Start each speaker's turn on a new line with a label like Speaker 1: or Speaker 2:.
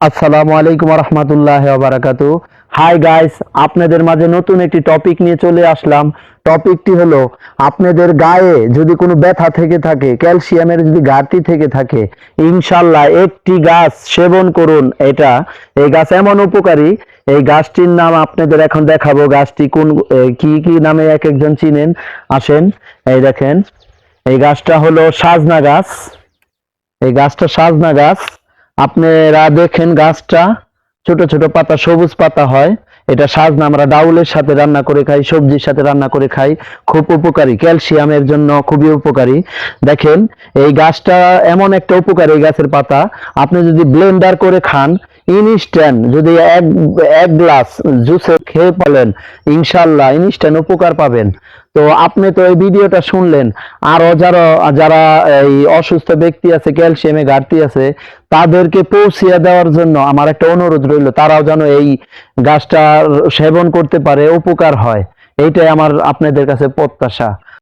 Speaker 1: আসসালামু আলাইকুম রহমতুল্লাহ বারাকাতু হাই গাইস আপনাদের মাঝে নতুন একটি টপিক নিয়ে চলে আসলাম। টপিকটি হলো, আপনাদের গায়ে যদি কোনো ব্যথা থেকে থাকে, ক্যালসিয়ামের যদি ঘাটতি থেকে থাকে ইনশাল্লাহ একটি গাছ সেবন করুন। এটা, এই গাছ এমন উপকারী, এই গাছটির নাম আপনাদের এখন দেখাবো। গাছটি কোন কি কি নামে এক একজন চিনেন? আসেন, এই দেখেন, এই গাছটা হলো সাজনা গাছ। এই গাছটা সাজনা গাছ। আপনারা দেখেন গাছটা, ছোট ছোট পাতা, সবুজ পাতা হয়। এটা সাজনা আমরা ডাউলের সাথে রান্না করে খাই, সবজির সাথে রান্না করে খাই। খুব উপকারী, ক্যালসিয়ামের জন্য খুবই উপকারী। দেখেন, এই গাছটা এমন একটা উপকারী গাছের পাতা। আপনি যদি ব্লেন্ডার করে খান ইনস্ট্যান্ট যদি এক এক গ্লাস জুসে খেয়ে পালেন ইনশাল্লাহ ইনস্ট্যান্ট উপকার পাবেন। তো আপনি তো এই ভিডিওটা শুনলেন। আরও যারা যারা এই অসুস্থ ব্যক্তি আছে, ক্যালসিয়ামে ঘাটতি আছে, তাদেরকে পৌঁছিয়ে দেওয়ার জন্য আমার একটা অনুরোধ রইল, তারাও যেন এই গাছটা সেবন করতে পারে, উপকার হয়। এইটাই আমার আপনাদের কাছে প্রত্যাশা।